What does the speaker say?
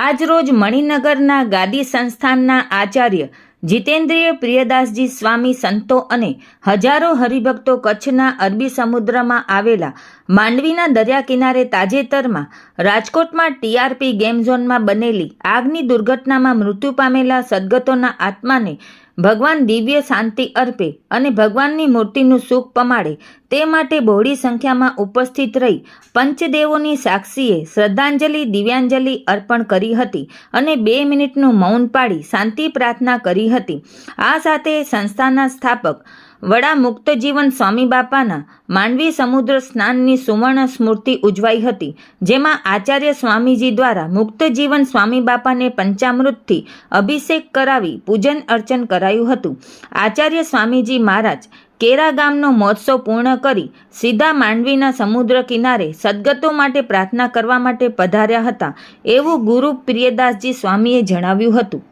આજરોજ મણિનગરના ગાદી સંસ્થાનના આચાર્ય જીતેન્દ્રિય પ્રિયદાસજી સ્વામી સંતો અને હજારો હરિભક્તો કચ્છના અરબી સમુદ્રમાં આવેલા માંડવીના દરિયા કિનારે તાજેતરમાં રાજકોટમાં ટીઆરપી ગેમ ઝોનમાં બનેલી આગની દુર્ઘટનામાં મૃત્યુ પામેલા સદગતોના આત્માને ભગવાન દિવ્ય શાંતિ અર્પે અને ભગવાનની મૂર્તિનું સુખ પમાડે. તે માટે બહોળી સંખ્યામાં ઉપસ્થિત રહી પંચદેવોની સાક્ષીએ શ્રદ્ધાંજલિ, દિવ્યાંજલિ અર્પણ કરી હતી અને બે મિનિટનું મૌન પાડી શાંતિ પ્રાર્થના કરી હતી. આ સાથે સંસ્થાના સ્થાપક વડા મુક્તજીવન સ્વામી બાપાના માંડવી સમુદ્ર સ્નાનની સુવર્ણ સ્મૃતિ ઉજવાઈ હતી, જેમાં આચાર્ય સ્વામીજી દ્વારા મુક્તજીવન સ્વામી બાપાને પંચામૃતથી અભિષેક કરાવી પૂજન અર્ચન કરાયું હતું. આચાર્ય સ્વામીજી મહારાજ કેરા ગામનો મહોત્સવ પૂર્ણ કરી સીધા માંડવીના સમુદ્ર કિનારે સદગતો માટે પ્રાર્થના કરવા માટે પધાર્યા હતા, એવું ગુરુ પ્રિયદાસજી સ્વામીએ જણાવ્યું હતું.